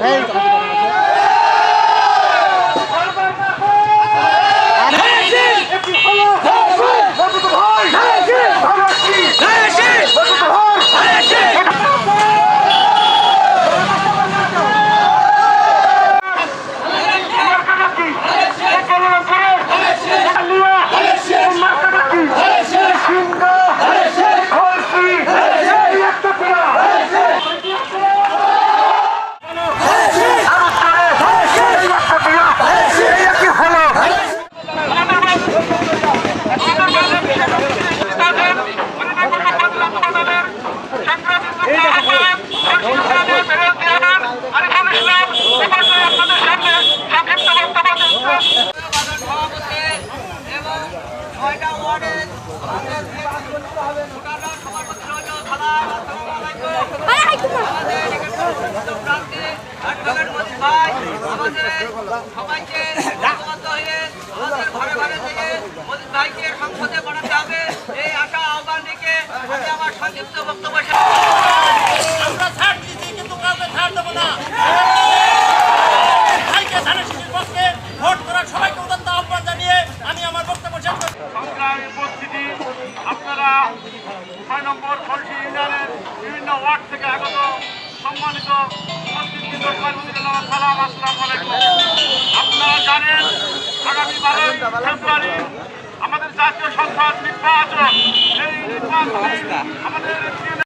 Hey. সবাইকে হয়ে আমাদের ঘরে ঘরে থেকে মজিদ ভাইকে সংসদে বানাতে হবে এই আশা আহ্বান রেখে আমি আমার সংক্ষিপ্ত বক্তব্য ওয়ার্ড থেকে আগত সম্মানিত উপস্থিত সালাম আসসালাম আপনারা জানেন, আগামী বারোই ফেব্রুয়ারি আমাদের জাতীয় সংসদ নির্বাচনে আমাদের